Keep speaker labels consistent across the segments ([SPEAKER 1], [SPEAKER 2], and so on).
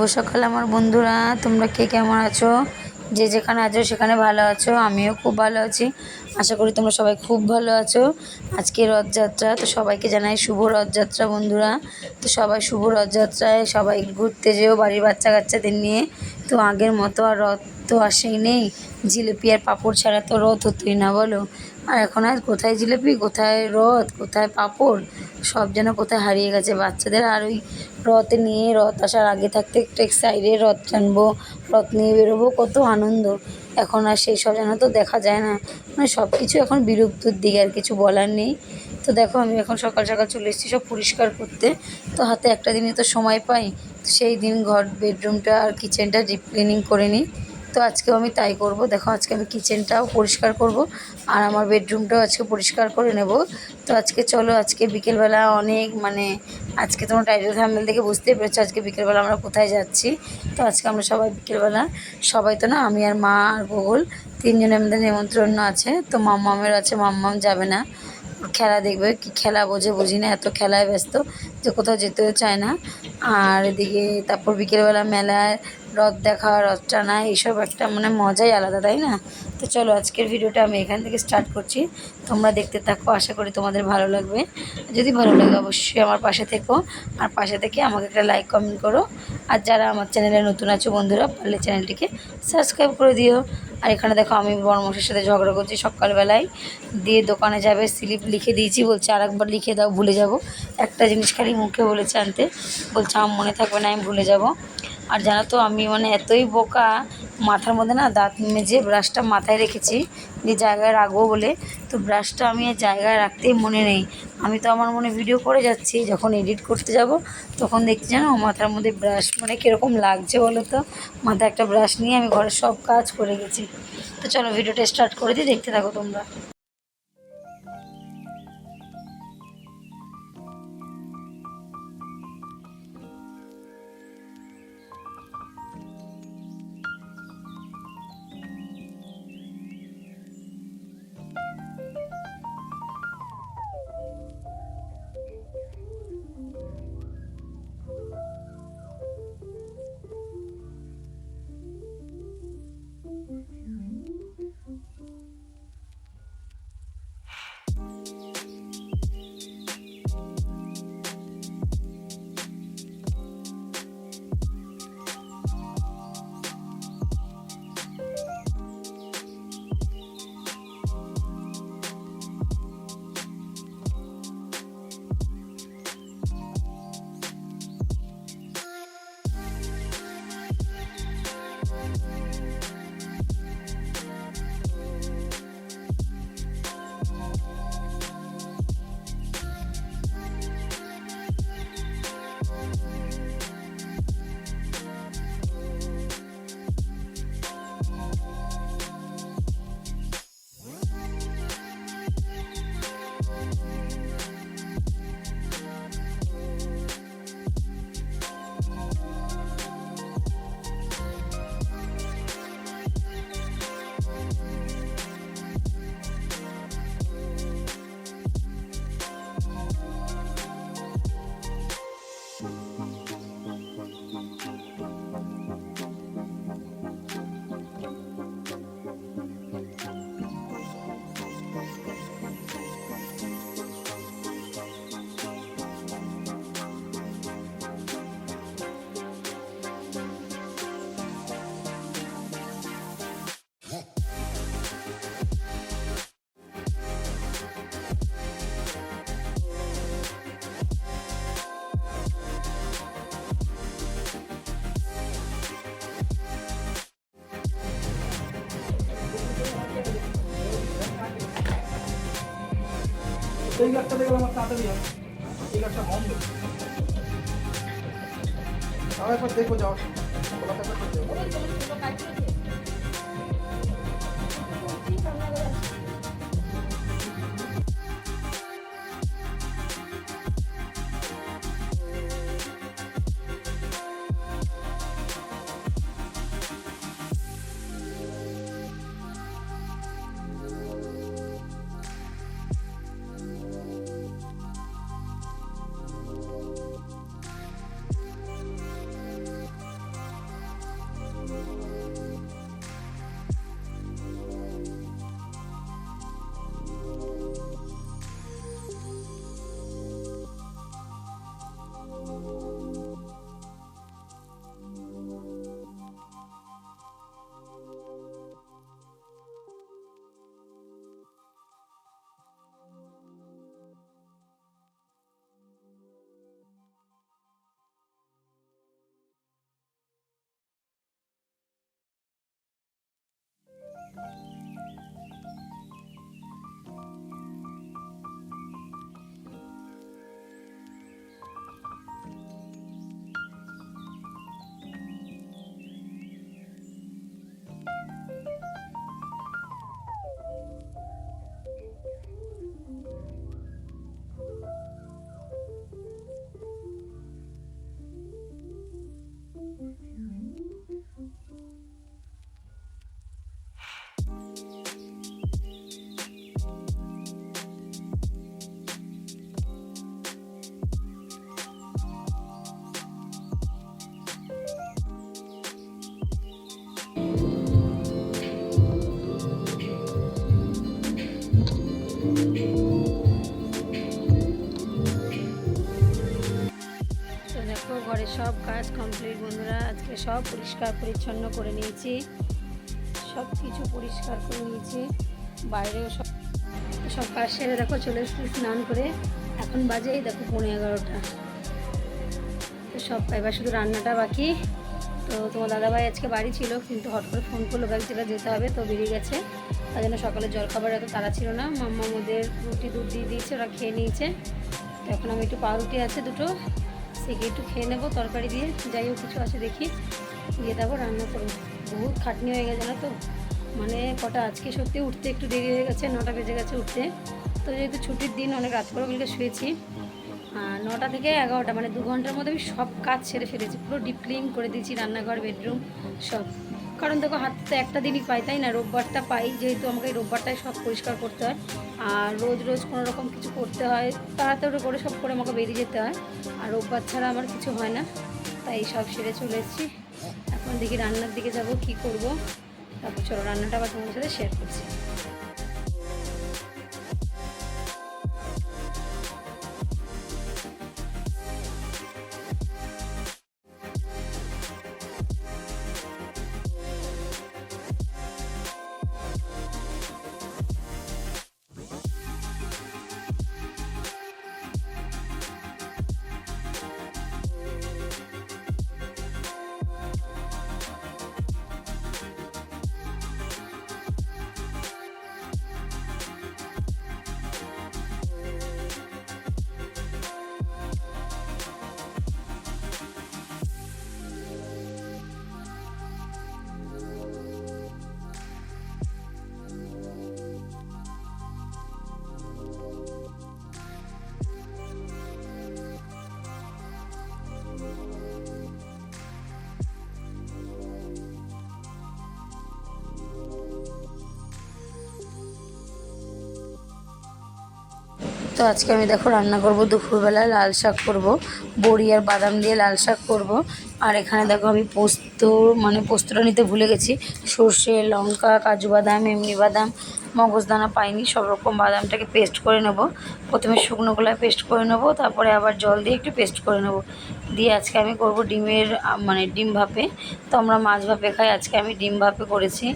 [SPEAKER 1] শুভ সকাল আমার বন্ধুরা। তোমরা কে কেমন আছো? যে যেখানে আছো সেখানে ভালো আছো, আমিও খুব ভালো আছি। আশা করি তোমরা সবাই খুব ভালো আছো। আজকে রথযাত্রা, তো সবাইকে জানাই শুভ রথযাত্রা বন্ধুরা। তো সবাই শুভ রথযাত্রায় সবাই ঘুরতে যেও বাড়ির বাচ্চা কাচ্চাদের নিয়ে। তো আগের মতো আর রথ তো আসেই নেই। জিলিপি আর পাঁপড় ছাড়া তো রথ হতোই না, বলো। আর এখন আর কোথায় জিলিপি, কোথায় রথ, কোথায় পাঁপড়, সব যেন কোথায় হারিয়ে গেছে বাচ্চাদের। আর ওই রথে নিয়ে, রথ আসার আগে থাকতে একটু এক্সাইটেড রথ টানবো, রথ নিয়ে বেরোবো, কত আনন্দ। এখন আর সেই সব যেন তো দেখা যায় না। মানে সব কিছু এখন বিলুপ্তর দিকে আর কিছু বলার নেই। তো দেখো, আমি এখন সকাল সকাল চলে এসেছি সব পরিষ্কার করতে। তো হাতে একটা দিনই তো সময় পাই। সেই দিন ঘর বেডরুমটা আর কিচেনটা ডিপ ক্লিনিং করে নিই। তো আজকেও আমি তাই করব। দেখো, আজকে আমি কিচেনটাও পরিষ্কার করব আর আমার বেডরুমটাও আজকে পরিষ্কার করে নেব। তো আজকে চলো, আজকে বিকেলবেলা অনেক মানে আজকে তোমার টাইটেল থাম্বেল দেখে বুঝতেই পেরেছ আজকে বিকেলবেলা আমরা কোথায় যাচ্ছি। তো আজকে আমরা সবাই বিকেলবেলা, সবাই তো না, আমি আর মা আর গোগল তিনজনে আমাদের নিমন্ত্রণ আছে। তো মাম্মামের আছে, মাম্মাম যাবে না। খেলা দেখবে, কি খেলা বোঝে বুঝি না, এত খেলায় ব্যস্ত যে কোথাও যেতেও চায় না। আর এদিকে তারপর বিকেলবেলা মেলায় রথ দেখা, রথ টানা, এইসব একটা মানে মজাই আলাদা, তাই না? তো চলো আজকের ভিডিওটা আমি এখান থেকে স্টার্ট করছি। তোমরা দেখতে থাকো, আশা করি তোমাদের ভালো লাগবে। যদি ভালো লাগে, অবশ্যই আমার পাশে থেকো। আর পাশে থেকে আমাকে একটা লাইক কমেন্ট করো। আর যারা আমার চ্যানেলে নতুন আছো বন্ধুরা, পারলে চ্যানেলটিকে সাবস্ক্রাইব করে দিও। আর এখানে দেখো, আমি বড়মশের সাথে ঝগড়া করছি সকালবেলায়। দিয়ে দোকানে যাবে, স্লিপ লিখে দিয়েছি, বলছে আর একবার লিখে দাও, ভুলে যাব। একটা জিনিস খালি মুখে বলেছে আনতে। বলছে আমার মনে থাকবে না, আমি ভুলে যাব। আর জানো তো, আমি মানে এতই বোকা, মাথার মধ্যে না দাঁত মেজে ব্রাশটা মাথায় রেখেছি, যে জায়গায় রাখব বলে। তো ব্রাশটা আমি জায়গায় রাখতেই মনে নেই। আমি তো আমার মনে ভিডিও করে যাচ্ছি, যখন এডিট করতে যাব, তখন দেখছি জানো, মাথার মধ্যে ব্রাশ মানে কীরকম লাগছে বলো তো? মাথায় একটা ব্রাশ নিয়ে আমি ঘরের সব কাজ করে গেছি। তো চলো ভিডিওটা স্টার্ট করে দিই, দেখতে থাকো তোমরা।
[SPEAKER 2] এই গাছটা দেখলাম আমার তাড়াতাড়ি হবে এই গাছটা বন্ধ। তাও একবার দেখব যাওয়ার দেখো ঘরের সব কাজ
[SPEAKER 1] কমপ্লিট বন্ধুরা। আজকে সব পরিষ্কার পরিচ্ছন্ন করে নিয়েছি। সব কিছু পরিষ্কার করে নিয়েছি। বাইরেও সব সব কাজ সেরে দেখো, চলে এসেছি স্নান করে। এখন বাজে দেখো পনেরো এগারোটা। তো সব, এবার শুধু রান্নাটা বাকি। তো তোমার দাদাভাই আজকে বাড়ি ছিল, কিন্তু হট করে ফোন করল ব্যাগ যেটা যেতে হবে তো বেরিয়ে গেছে। তার জন্য সকালে জলখাবার এত তাড়া ছিল না। মাম্মা ওদের রুটি দুধ দিয়ে দিয়েছে, ওরা খেয়ে নিয়েছে। তো এখন আমি একটু পাউরুটি আছে দুটো সেকে একটু খেয়ে নেব তরকারি দিয়ে। যাই হোক, কিছু আছে দেখি। দিয়ে দেবো রান্না করব। বহুত খাটনি হয়ে গেছে না তো? মানে কটা, আজকে সত্যি উঠতে একটু দেরি হয়ে গেছে, নটা বেজে গেছে উঠতে। তো যেহেতু ছুটির দিন, অনেক রাত করে শুয়েছি। নটা থেকে এগারোটা মানে দু ঘণ্টার মধ্যে আমি সব কাজ সেরে ফেলেছি, পুরো ডিপ ক্লিন করে দিয়েছি, রান্নাঘর বেডরুম সব। কারণ দেখো, হাতে তো একটা দিনই পাই, তাই না? রোববারটা পাই, যেহেতু আমাকে রোববারটাই সব পরিষ্কার করতে হয়। আর রোজ রোজ কোনো রকম কিছু করতে হয়, তাড়াতাড়ি করে সব করে আমাকে বেরিয়ে যেতে হয়। আর রোববার ছাড়া আমার কিছু হয় না, তাই সব সেরে চলে এসেছি। এখন দেখি রান্নার দিকে যাব, কি করব? তারপর চলো, রান্নাটা আবার তোমাদের সাথে শেয়ার করছি। তো আজকে আমি দেখো রান্না করব দুপুরবেলা লাল শাক করব, বড়ি আর বাদাম দিয়ে লাল শাক করব। আর এখানে দেখো আমি পোস্ত মানে পোস্তটা নিতে ভুলে গেছি। সর্ষে, লঙ্কা, কাজু বাদাম, এমনি বাদাম, মগজদানা পাইনি, সব রকম বাদামটাকে পেস্ট করে নেব। প্রথমে শুকনো গোলায় পেস্ট করে নেব, তারপরে আবার জল দিয়ে একটু পেস্ট করে নেব। দিয়ে আজকে আমি করব ডিমের মানে ডিম ভাপে। তো আমরা মাছ ভাপে খাই, আজকে আমি ডিম ভাপে করেছি।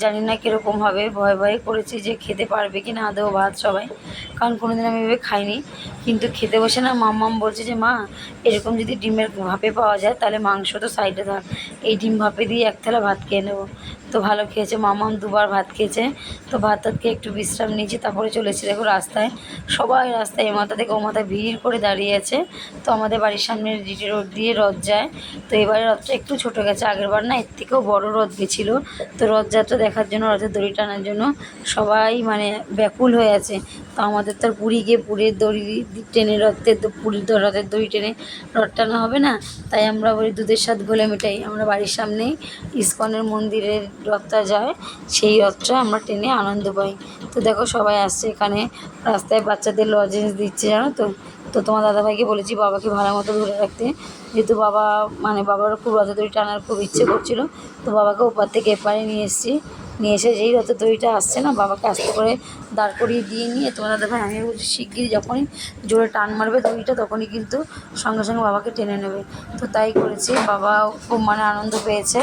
[SPEAKER 1] জানি না কীরকম হবে, ভয়ে ভয়ে করেছি যে খেতে পারবে কি না আদৌ ভাত সবাই। কারণ কোনো দিন আমি ভেবে খাইনি। কিন্তু খেতে বসে না মাম্মাম বলছে যে, মা, এরকম যদি ডিমের ভাপে পাওয়া যায়, তাহলে মাংস তো সাইডে থাক। এই ডিম ভাপে দিয়ে এক থালা ভাত খেয়ে নেব। তো ভালো খেয়েছে মামাম দুবার ভাত খেয়েছে। তো ভাত খেয়ে একটু বিশ্রাম নিয়েছি, তারপরে চলেছি দেখো রাস্তায়। সবাই রাস্তায়, এ মাথা থেকে ও মাথায় ভিড় করে দাঁড়িয়ে আছে। তো আমাদের বাড়ির সামনে রোড দিয়ে রথ যায়। তো এবারে রথটা একটু ছোটো গেছে আগের বার না এর থেকেও বড় রথ গেছিল। তো রথযাত্রা দেখার জন্য, রথের দড়ি টানার জন্য সবাই মানে ব্যাকুল হয়ে আছে। তো আমাদের তো পুরী গিয়ে পুরীর দড়ি টেনে রথের পুরীর রথের দড়ি টেনে রথ টানা হবে না? তাই আমরা ওই দুধের স্বাদ ঘোলে মেটাই। আমরা বাড়ির সামনেই ইস্কনের মন্দিরের রথটা যায়। সেই রথটা আমরা টেনে আনন্দ পাই। তো দেখো সবাই আসছে এখানে। রাস্তায় বাচ্চাদের লজেন্স দিচ্ছে, জানো তো? তো তোমার দাদাভাইকে বলেছি বাবাকে ভালো মতো ধরে রাখতে। যেহেতু বাবা মানে বাবার খুব দড়ি টানার খুব ইচ্ছে করছিল, তো বাবাকে ওপার থেকে এপারে নিয়ে এসেছি। নিয়ে এসে যেই রথের দড়িটা আসছে না, বাবাকে আস্তে করে দাঁড় করিয়ে দিয়ে নিয়ে তোমার দাদাভাই আমি বলছি, শিগগিরই যখনই জোরে টান মারবে দড়িটা, তখনই কিন্তু সঙ্গে সঙ্গে বাবাকে টেনে নেবে। তো তাই করেছি। বাবা খুব মানে আনন্দ পেয়েছে।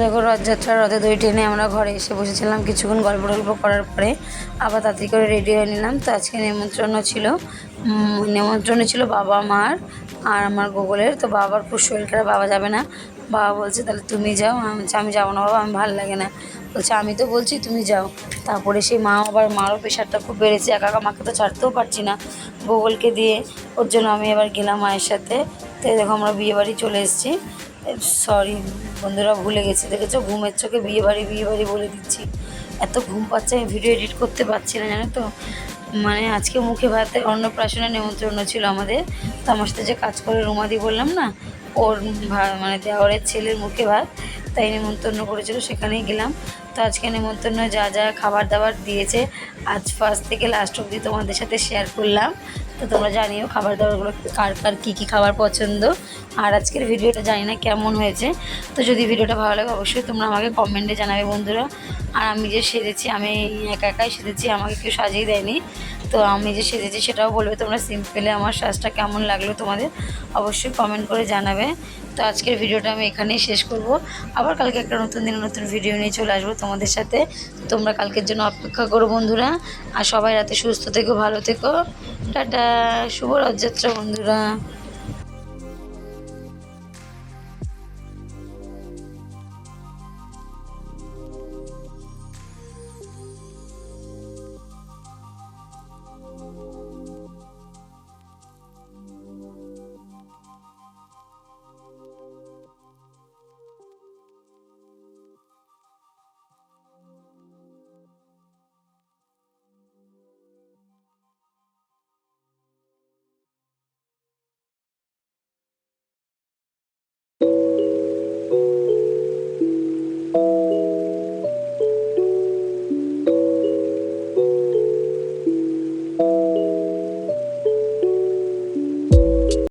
[SPEAKER 1] দেখো রথযাত্রা, রথে দই টেনে আমরা ঘরে এসে বসেছিলাম কিছুক্ষণ গল্প টল্প করার পরে। আবার তাতে করে রেডি হয়ে নিলাম। তো আজকে নেমন্ত্রণ ছিল নেমন্ত্রণ ছিল বাবা মার আর আমার গুগলের। তো বাবার খুব শরীর খারাপ, বাবা যাবে না। বাবা বলছে, তাহলে তুমি যাও, আমি আমি যাব না বাবা, আমি ভালো লাগে না। বলছে, আমি তো বলছি তুমি যাও। তারপরে সেই মা আবার, মারও প্রেশারটা খুব বেড়েছে, একা একা মাকে তো ছাড়তেও পারছি না। গুগলকে দিয়ে ওর জন্য আমি এবার গেলাম মায়ের সাথে। তো দেখো আমরা বিয়েবাড়ি চলে এসেছি। সরি বন্ধুরা ভুলে গেছি, দেখেছ? ঘুমের চোখে বিয়ে বাড়ি বিয়ে বাড়ি বলে দিচ্ছি। এত ঘুম পাচ্ছে, আমি ভিডিও এডিট করতে পারছি না, জানো তো? মানে আজকে মুখে ভাতে অন্নপ্রাশনের নেমন্ত্রণ ছিল আমাদের। তো আমার সাথে যে কাজ করে রুমাদি বললাম না, ওর মানে দেওয়ারের ছেলের মুখে ভাত, তাই নেমন্তন্ন করেছিল, সেখানেই গেলাম। তো আজকে নেমন্তন্ন যা যা খাবার দাবার দিয়েছে, আজ ফার্স্ট থেকে লাস্ট অবধি তোমাদের সাথে শেয়ার করলাম। তো তোমরা জানিও খাবার দাবারগুলো কার কার কী কী খাবার পছন্দ। আর আজকের ভিডিওটা জানি না কেমন হয়েছে। তো যদি ভিডিওটা ভালো লাগে অবশ্যই তোমরা আমাকে কমেন্টে জানাবে বন্ধুরা। আর আমি যে সেজেছি, আমি একা একাই সেজেছি, আমাকে কেউ সাজিয়ে দেয়নি। তো আমি যে সেজেছি সেটাও বলবে তোমরা সিম্পলে আমার সাজটা কেমন লাগল তোমাদের অবশ্যই কমেন্ট করে জানাবে। তো আজকের ভিডিওটা আমি এখানেই শেষ করব। আবার কালকে একটা নতুন দিন নতুন ভিডিও নিয়ে চলে আসব। তোমাদের সাথে। তোমরা কালকের জন্য অপেক্ষা করো বন্ধুরা। আর সবাই রাতে সুস্থ থেকো, ভালো থেকো। টাটা, শুভ রথযাত্রা বন্ধুরা।